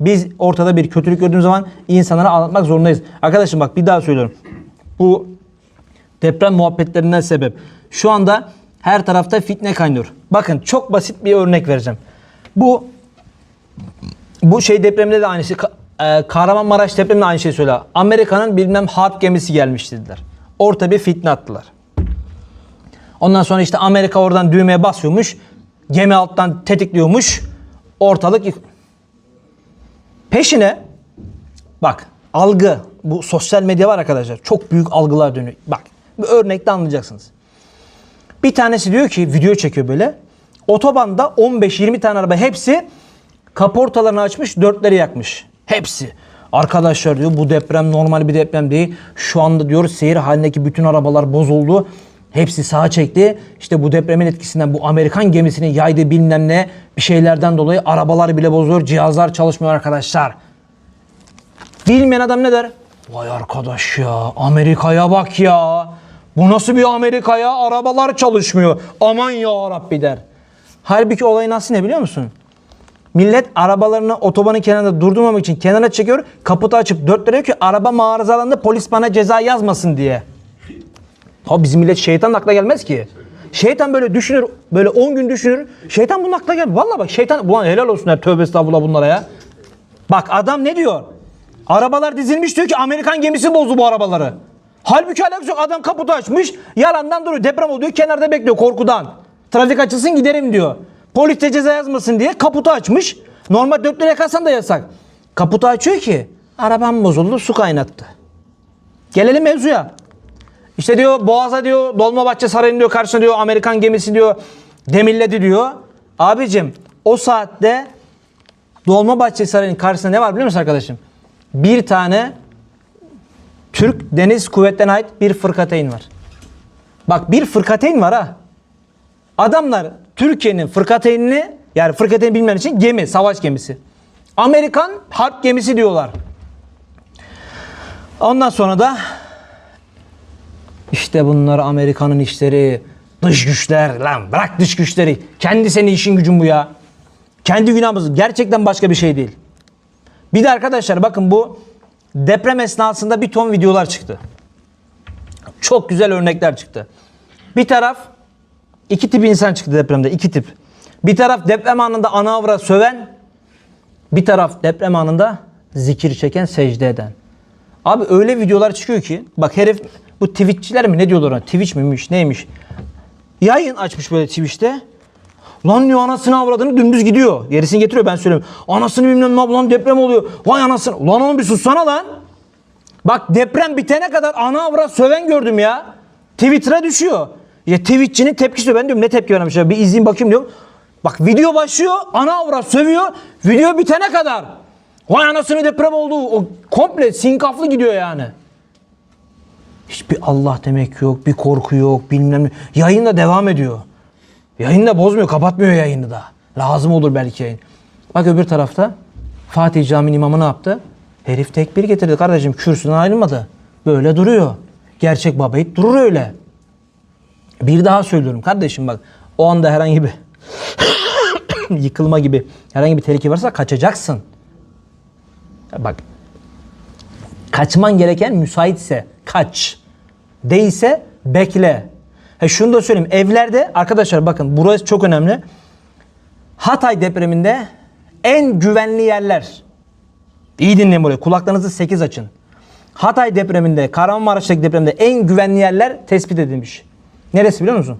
Biz ortada bir kötülük gördüğümüz zaman insanlara anlatmak zorundayız. Arkadaşım bak bir daha söylüyorum. Bu deprem muhabbetlerinden sebep. Şu anda her tarafta fitne kaynıyor. Bakın çok basit bir örnek vereceğim. Bu bu şey depreminde de aynı şey. E, Kahramanmaraş depreminde aynı şey söyle. Amerika'nın bilmem harp gemisi gelmiş dediler. Orta bir fitne attılar. Ondan sonra işte Amerika oradan düğmeye basıyormuş. Gemi alttan tetikliyormuş. Ortalık Peşine bak algı bu sosyal medya var arkadaşlar. Çok büyük algılar dönüyor. Bak bir örnekte anlayacaksınız. Bir tanesi diyor ki video çekiyor böyle. Otobanda 15-20 tane araba hepsi kaportalarını açmış dörtleri yakmış. Hepsi. Arkadaşlar diyor bu deprem normal bir deprem değil. Şu anda diyor seyir halindeki bütün arabalar bozuldu. Hepsi sağa çekti. İşte bu depremin etkisinden bu Amerikan gemisinin yaydığı bilmem ne bir şeylerden dolayı arabalar bile bozuluyor. Cihazlar çalışmıyor arkadaşlar. Bilmeyen adam ne der? Vay arkadaş ya Amerika'ya bak ya. Bu nasıl bir Amerika ya? Arabalar çalışmıyor. Aman ya Rabbi der. Halbuki olayın aslı ne biliyor musun? Millet arabalarını otobanın kenarında durdurmamak için kenara çekiyor. Kaputu açıp dörtleriyor ki araba arızalandı polis bana ceza yazmasın diye. Ha bizim millet şeytan akla gelmez ki. Şeytan böyle düşünür, böyle 10 gün düşünür. Şeytan bunun akla gelmez. Valla bak şeytan, ulan helal olsun her tövbe estağfurullah bunlara ya. Bak adam ne diyor? Arabalar dizilmiş diyor ki Amerikan gemisi bozdu bu arabaları. Halbuki alakası yok. Adam kaputu açmış. Yalandan duruyor. Deprem oluyor. Kenarda bekliyor korkudan. Trafik açılsın giderim diyor. Polis de ceza yazmasın diye kaputu açmış. Normal dörtlü yakarsan da yasak. Kaputu açıyor ki arabam bozuldu su kaynattı. Gelelim mevzuya. İşte diyor Boğaz'a diyor Dolmabahçe Sarayı'nın diyor karşısında diyor Amerikan gemisi diyor demirledi diyor. Abicim o saatte Dolmabahçe Sarayı'nın karşısında ne var biliyor musun arkadaşım? Bir tane Türk Deniz Kuvvetlerine ait bir fırkateyn var. Bak bir fırkateyn var ha. Adamlar Türkiye'nin fırkateynini yani fırkateyn bilmeyen için gemi, savaş gemisi. Amerikan harp gemisi diyorlar. Ondan sonra da işte bunlar Amerika'nın işleri, dış güçler lan bırak dış güçleri. Kendi senin işin gücün bu ya. Kendi günahımız gerçekten başka bir şey değil. Bir de arkadaşlar bakın bu deprem esnasında bir ton videolar çıktı. Çok güzel örnekler çıktı. Bir taraf iki tip insan çıktı depremde iki tip. Bir taraf deprem anında ana avra söven, bir taraf deprem anında zikir çeken, secde eden. Abi öyle videolar çıkıyor ki bak herif bu Twitch'çiler mi ne diyorlar ona? Twitch miymiş neymiş? Yayın açmış böyle Twitch'te. Lan diyor anasını avradını dümdüz gidiyor. Gerisini getiriyor ben söyleyeyim. Anasını bilmem ne lan deprem oluyor. Vay anasını. Ulan oğlum bir sussana lan. Bak deprem bitene kadar ana avrat söven gördüm ya. Twitter'a düşüyor. Ya Twitch'çinin tepkisi ben diyorum ne tepki vermiş ya bir izleyeyim bakayım diyorum. Bak video başlıyor ana avrat sövüyor. Video bitene kadar. Vay anasını deprem oldu. O komple sinkaflı gidiyor yani. Hiçbir Allah demek yok, bir korku yok, bilmem ne. Yayın da devam ediyor. Yayını da bozmuyor, kapatmıyor yayını da. Lazım olur belki yayın. Bak öbür tarafta Fatih Camii'nin imamı ne yaptı? Herif tekbir getirdi kardeşim. Kürsüden ayrılmadı. Böyle duruyor. Gerçek babayit durur öyle. Bir daha söylüyorum kardeşim bak. O anda herhangi bir yıkılma gibi herhangi bir tehlike varsa kaçacaksın. Bak kaçman gereken müsaitse kaç. Değilse bekle. He şunu da söyleyeyim. Evlerde arkadaşlar bakın burası çok önemli. Hatay depreminde en güvenli yerler. İyi dinleyin burayı. Kulaklarınızı 8 açın. Hatay depreminde, Kahramanmaraş'taki depremde en güvenli yerler tespit edilmiş. Neresi biliyor musun?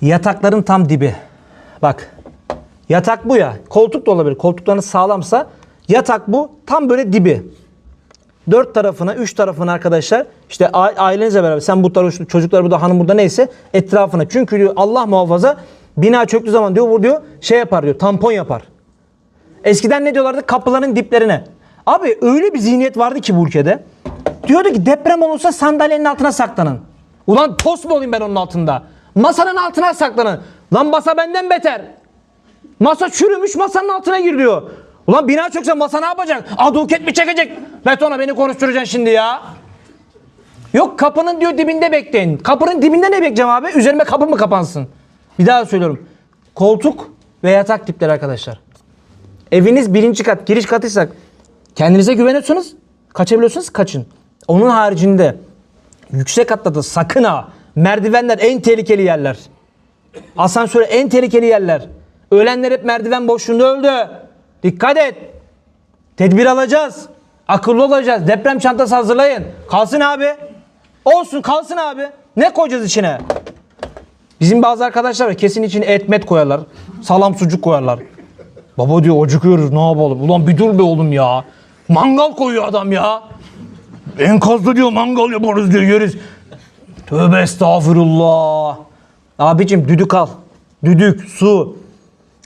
Yatakların tam dibi. Bak. Yatak bu ya. Koltuk da olabilir. Koltuklarınız sağlamsa yatak bu. Tam böyle dibi. Dört tarafına, üç tarafına arkadaşlar işte ailenizle beraber sen bu tarafı çocuklar burada hanım burada neyse etrafına. Çünkü diyor Allah muhafaza bina çöktüğü zaman diyor bu diyor şey yapar diyor tampon yapar. Eskiden ne diyorlardı? Kapıların diplerine. Abi öyle bir zihniyet vardı ki bu ülkede. Diyordu ki deprem olursa sandalyenin altına saklanın. Ulan tost mu olayım ben onun altında? Masanın altına saklanın. Lan masa benden beter. Masa çürümüş masanın altına gir diyor. Ulan bina çökse masa ne yapacak? Aduket mi çekecek? Betona beni konuşturacaksın şimdi ya. Yok kapının diyor dibinde bekleyin. Kapının dibinde ne bekleyeceğim abi? Üzerime kapı mı kapansın? Bir daha söylüyorum. Koltuk ve yatak tipleri arkadaşlar. Eviniz birinci kat, giriş katıysa kendinize güveniyorsunuz. Kaçabiliyorsunuz, kaçın. Onun haricinde yüksek katta da sakın ha. Merdivenler en tehlikeli yerler. Asansör en tehlikeli yerler. Ölenler hep merdiven boşluğunda öldü. Dikkat et. Tedbir alacağız. Akıllı olacağız. Deprem çantası hazırlayın. Kalsın abi. Olsun kalsın abi. Ne koyacağız içine? Bizim bazı arkadaşlar var kesin içine et met koyarlar. Salam sucuk koyarlar. Baba diyor acıkıyoruz ne yapalım? Ulan bir dur be oğlum ya. Mangal koyuyor adam ya. Enkazda diyor mangal yaparız diyor yeriz. Tövbe estağfurullah. Abicim düdük al. Düdük, su.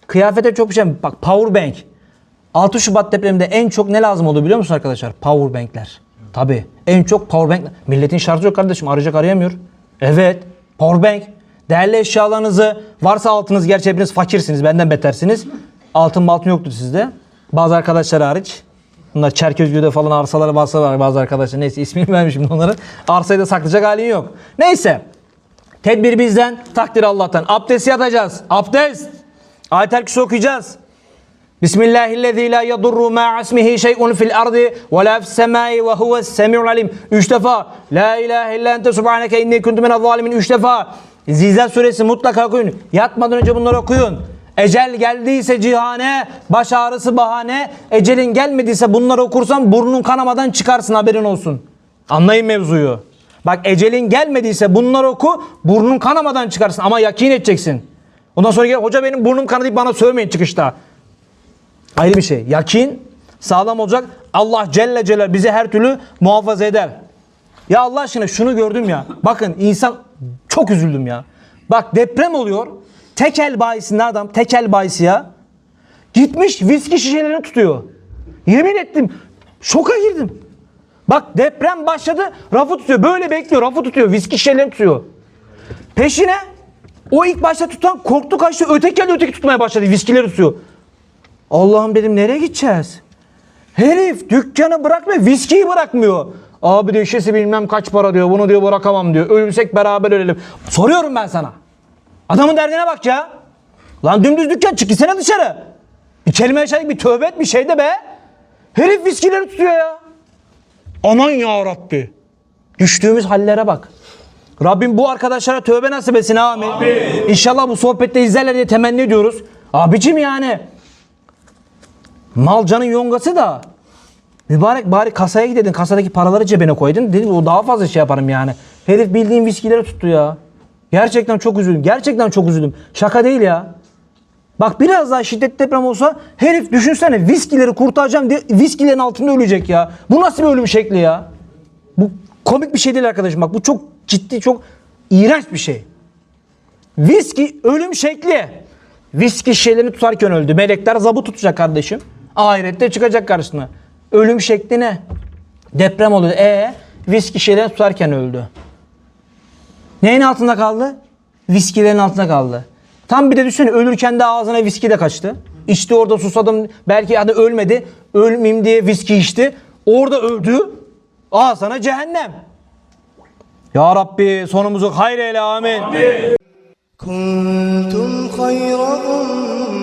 Kıyafete çok bir şey. Bak power bank. 6 Şubat depreminde en çok ne lazım oldu biliyor musun arkadaşlar? Power bankler. Tabii. En çok power bank. Milletin şarjı yok kardeşim. Arayacak arayamıyor. Evet. Power bank. Değerli eşyalarınızı varsa altınız gerçi hepiniz fakirsiniz. Benden betersiniz. Altın altın yoktur sizde. Bazı arkadaşlar hariç. Bunlar Çerkezköy'de falan arsaları varsa var bazı arkadaşlar. Neyse ismini vermişim onları. Arsayı da saklayacak halin yok. Neyse. Tedbir bizden, takdir Allah'tan. Abdest yatacağız. Abdest. Kürsü okuyacağız. Bismillahillezî la yadurru ma ismihi şey'un fil ardı ve la fis semai ve huves semi'ul alim. Üç defa. La ilahe illa ente subhaneke inni kuntu minel zalimin. Üç defa. Zilzal suresi mutlaka okuyun. Yatmadan önce bunları okuyun. Ecel geldiyse cihane, baş ağrısı bahane. Ecelin gelmediyse bunları okursan burnun kanamadan çıkarsın haberin olsun. Anlayın mevzuyu. Bak ecelin gelmediyse bunları oku, burnun kanamadan çıkarsın ama yakin edeceksin. Ondan sonra gel hoca benim burnum kanadı bana sövmeyin çıkışta. Ayrı bir şey. Yakin sağlam olacak. Allah Celle Celal bizi her türlü muhafaza eder. Ya Allah aşkına şunu gördüm ya. Bakın insan çok üzüldüm ya. Bak deprem oluyor. Tekel bayisinde adam tekel bayisi ya. Gitmiş viski şişelerini tutuyor. Yemin ettim. Şoka girdim. Bak deprem başladı. Rafı tutuyor. Böyle bekliyor. Rafı tutuyor. Viski şişelerini tutuyor. Peşine o ilk başta tutan korktu kaçtı. Öteki öteki tutmaya başladı. Viskileri tutuyor. Allah'ım dedim nereye gideceğiz? Herif dükkanı bırakmıyor, viskiyi bırakmıyor. Abi diyor şişesi bilmem kaç para diyor. Bunu diyor bırakamam diyor. Ölümsek beraber ölelim. Soruyorum ben sana. Adamın derdine bak ya. Lan dümdüz dükkan çık gitsene dışarı. Bir kelime yaşadık bir tövbe et bir şey de be. Herif viskileri tutuyor ya. Aman ya Rabbi. Düştüğümüz hallere bak. Rabbim bu arkadaşlara tövbe nasip etsin amin. İnşallah bu sohbette izlerler diye temenni ediyoruz. Abicim yani. Malcanın yongası da mübarek bari kasaya gidedin kasadaki paraları cebine koydun dedim o daha fazla şey yaparım yani. Herif bildiğin viskileri tuttu ya. Gerçekten çok üzüldüm. Gerçekten çok üzüldüm. Şaka değil ya. Bak biraz daha şiddetli deprem olsa herif düşünsene viskileri kurtaracağım diye viskilerin altında ölecek ya. Bu nasıl bir ölüm şekli ya? Bu komik bir şey değil arkadaşım. Bak bu çok ciddi çok iğrenç bir şey. Viski ölüm şekli. Viski şişelerini tutarken öldü. Melekler zabı tutacak kardeşim. Ahirette çıkacak karşısına. Ölüm şekli ne? Deprem oluyor. E viski şişelerini tutarken öldü. Neyin altında kaldı? Viskilerin altında kaldı. Tam bir de düşünsene ölürken de ağzına viski de kaçtı. İçti orada susadım. Belki hadi ölmedi. Ölmeyeyim diye viski içti. Orada öldü. Aa sana cehennem. Ya Rabbi sonumuzu hayır eyle amin. كنتم خير أمة